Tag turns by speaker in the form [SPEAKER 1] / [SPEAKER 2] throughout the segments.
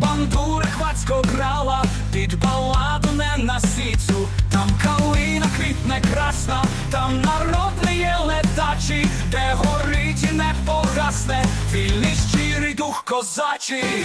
[SPEAKER 1] бандура хвацько грала, під баладу не на сіцю, там калина квітне красна, там народ не є летачі, де горить і не погасне, вільний щирий дух козачий,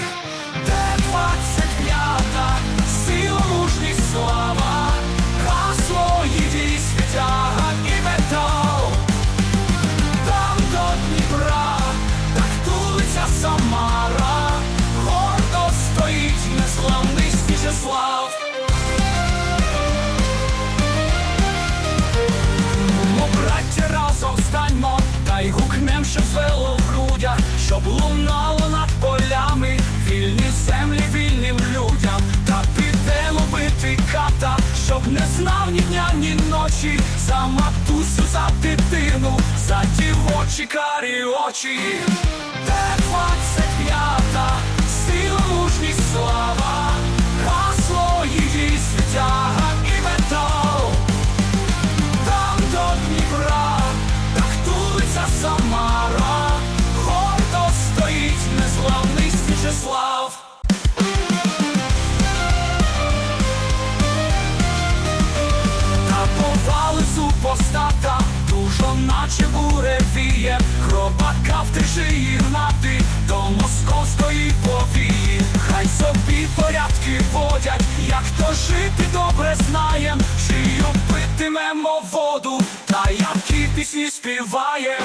[SPEAKER 1] ні ночі, за матусю, за дитину, за дівочі карі очі, наче буревіє, хробака в шиї гнати до московської повії. Хай собі порядки водять, як то жити добре знаєм, чию питимемо воду, та які пісні співаєм.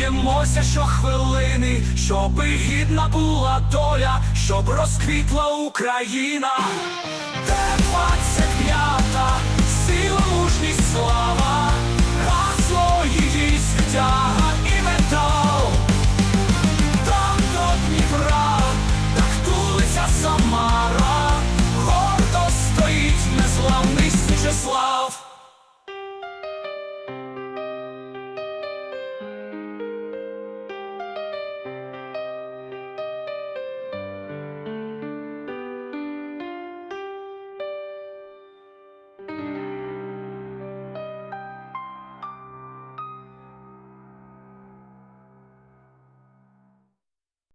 [SPEAKER 1] Б'ємося щохвилини, щоби гідна була доля, щоб розквітла Україна.